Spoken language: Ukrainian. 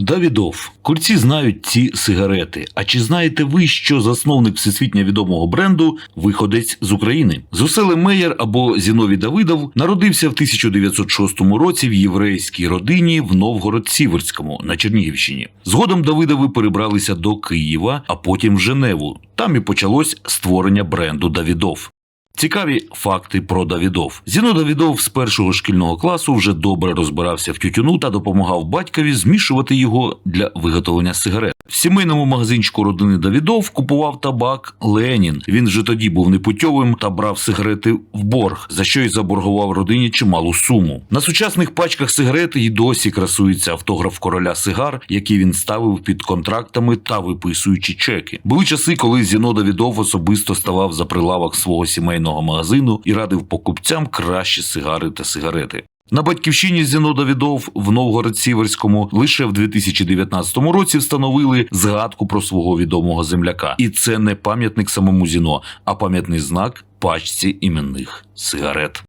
Давідов. Курці знають ці сигарети. А чи знаєте ви, що засновник всесвітньо відомого бренду виходець з України? Зуселе Меєр або Зіновій Давидов народився в 1906 році в єврейській родині в Новгород-Сіверському на Чернігівщині. Згодом Давидови перебралися до Києва, а потім в Женеву. Там і почалось створення бренду Давідов. Цікаві факти про Давідов. Зіно Давідов з першого шкільного класу вже добре розбирався в тютюну та допомагав батькові змішувати його для виготовлення сигарет. В сімейному магазинчику родини Давідов купував табак Ленін. Він вже тоді був непутьовим та брав сигарети в борг, за що й заборгував родині чималу суму. На сучасних пачках сигарет і досі красується автограф короля сигар, який він ставив під контрактами та виписуючи чеки. Були часи, коли Зіно Давідов особисто ставав за прилавок свого сімейного магазину і радив покупцям кращі сигари та сигарети. На батьківщині Зіно Давідов в Новгород-Сіверському лише в 2019 році встановили згадку про свого відомого земляка. І це не пам'ятник самому Зіно, а пам'ятний знак пачці іменних сигарет.